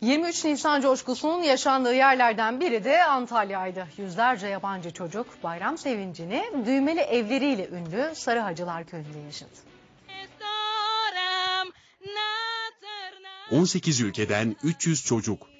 23 Nisan coşkusunun yaşandığı yerlerden biri de Antalya'ydı. Yüzlerce yabancı çocuk bayram sevincini düğmeli evleriyle ünlü Sarı Hacılar Köyü'nde yaşadı. 18 ülkeden 300 çocuk.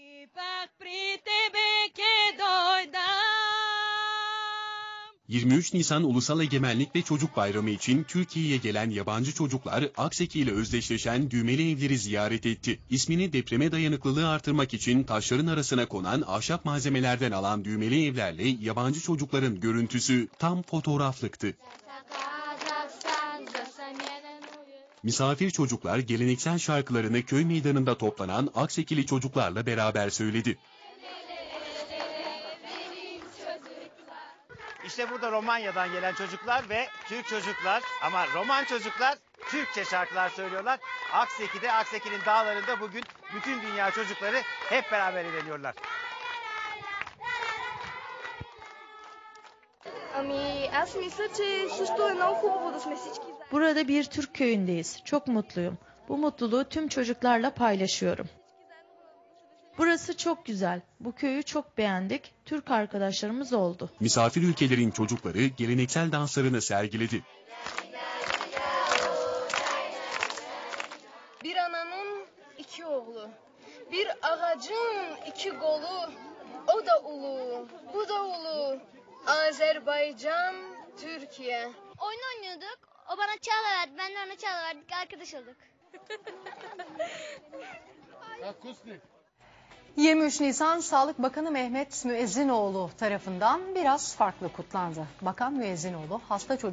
23 Nisan Ulusal Egemenlik ve Çocuk Bayramı için Türkiye'ye gelen yabancı çocuklar Akseki ile özdeşleşen düğmeli evleri ziyaret etti. İsmini depreme dayanıklılığı artırmak için taşların arasına konan ahşap malzemelerden alan düğmeli evlerle yabancı çocukların görüntüsü tam fotoğraflıktı. Misafir çocuklar geleneksel şarkılarını köy meydanında toplanan Aksekili çocuklarla beraber söyledi. İşte burada Romanya'dan gelen çocuklar ve Türk çocuklar ama Roman çocuklar Türkçe şarkılar söylüyorlar. Akseki'de, Akseki'nin dağlarında bugün bütün dünya çocukları hep beraber eğleniyorlar. Ами аз мисля, че също е много хубаво да сме всички заедно. Burada bir Türk köyündeyiz. Çok mutluyum. Bu mutluluğu tüm çocuklarla paylaşıyorum. Burası çok güzel. Bu köyü çok beğendik. Türk arkadaşlarımız oldu. Misafir ülkelerin çocukları geleneksel danslarını sergiledi. Bir ananın iki oğlu. Bir ağacın iki kolu. O da ulu, bu da ulu. Azerbaycan, Türkiye. Oyun oynuyorduk. O bana çağla verdi. Ben de ona çağla verdik. Arkadaş olduk. 23 Nisan Sağlık Bakanı Mehmet Müezzinoğlu tarafından biraz farklı kutlandı. Bakan Müezzinoğlu hasta çocuk